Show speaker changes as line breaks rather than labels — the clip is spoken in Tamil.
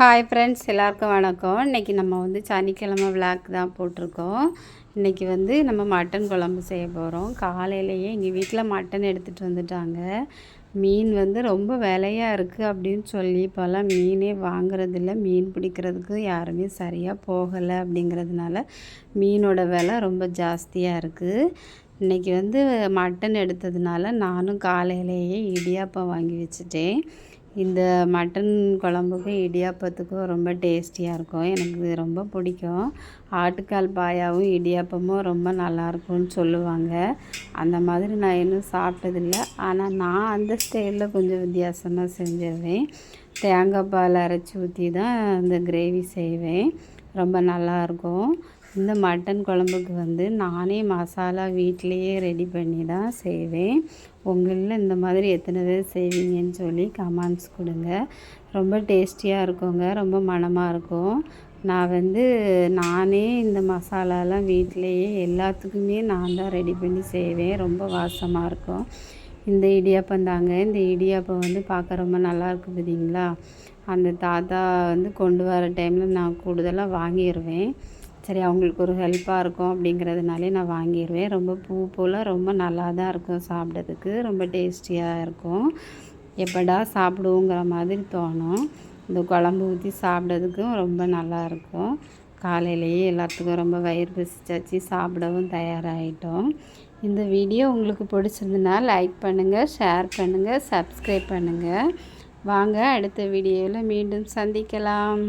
ஹாய் ஃப்ரெண்ட்ஸ் எல்லாருக்கும் வணக்கம். இன்றைக்கி நம்ம வந்து சனிக்கிழமை விளாக் தான் போட்டிருக்கோம். இன்றைக்கி வந்து நம்ம மட்டன் குழம்பு செய்ய போகிறோம் காலையிலேயே எங்கள் வீட்டில் மட்டன் எடுத்துகிட்டு வந்துட்டாங்க. மீன் வந்து ரொம்ப விலையாக இருக்குது அப்படின்னு சொல்லி இப்போல்லாம் மீனே வாங்குறதில்ல. மீன் பிடிக்கிறதுக்கு யாருமே சரியாக போகலை அப்படிங்கிறதுனால மீனோட விலை ரொம்ப ஜாஸ்தியாக இருக்குது இன்றைக்கி வந்து மட்டன் எடுத்ததுனால நானும் காலையிலேயே இடியாப்பம் வாங்கி வச்சுட்டேன். இந்த மட்டன் குழம்புக்கும் இடியாப்பத்துக்கும் ரொம்ப டேஸ்டியாக இருக்கும். எனக்கு ரொம்ப பிடிக்கும். ஆட்டுக்கால் பாயாவும் இடியாப்பமும் ரொம்ப நல்லாயிருக்கும்னு சொல்லுவாங்க. அந்த மாதிரி நான் இன்னும் சாப்பிட்டதில்ல. ஆனால் நான் அந்த ஸ்டைலில் கொஞ்சம் வித்தியாசமாக செஞ்சிருவேன். தேங்காய் பால் அரைச்சி ஊற்றி தான் அந்த கிரேவி செய்வேன். ரொம்ப நல்லாயிருக்கும் இந்த மட்டன் குழம்புக்கு வந்து நானே மசாலா வீட்டிலையே ரெடி பண்ணி தான் செய்வேன். உங்களில் இந்த மாதிரி எத்தனை பேர் செய்வீங்கன்னு சொல்லி கமெண்ட்ஸ் கொடுங்க. ரொம்ப டேஸ்டியாக இருக்குங்க ரொம்ப மனமாக இருக்கும். நான் வந்து நானே இந்த மசாலாலாம் வீட்டிலையே எல்லாத்துக்குமே நான் தான் ரெடி பண்ணி செய்வேன். ரொம்ப வாசமாக இருக்கும். இந்த இடியாப்பம் தாங்க இந்த இடியாப்பம் வந்து பார்க்க ரொம்ப நல்லாயிருக்கு பார்த்தீங்களா அந்த தாத்தா வந்து கொண்டு வர டைமில் நான் கூடுதலாக வாங்கிடுவேன் சரி அவங்களுக்கு ஒரு ஹெல்ப்பாக இருக்கும் அப்படிங்கிறதுனாலே நான் வாங்கிடுவேன் ரொம்ப பூ போல் ரொம்ப நல்லா தான் இருக்கும் சாப்பிட்றதுக்கு. ரொம்ப டேஸ்டியாக இருக்கும். எப்படா சாப்பிடுவோங்கிற மாதிரி தோணும். இந்த குழம்பு ஊற்றி சாப்பிட்றதுக்கும் ரொம்ப நல்லாயிருக்கும் காலையிலேயே எல்லாத்துக்கும் ரொம்ப வயிறு பசிச்சாச்சு சாப்பிடவும் தயாராகிட்டோம் இந்த வீடியோ உங்களுக்கு பிடிச்சிருந்ததுன்னா லைக் பண்ணுங்கள் ஷேர் பண்ணுங்கள் சப்ஸ்கிரைப் பண்ணுங்கள் வாங்க அடுத்த வீடியோவில் மீண்டும் சந்திக்கலாம்.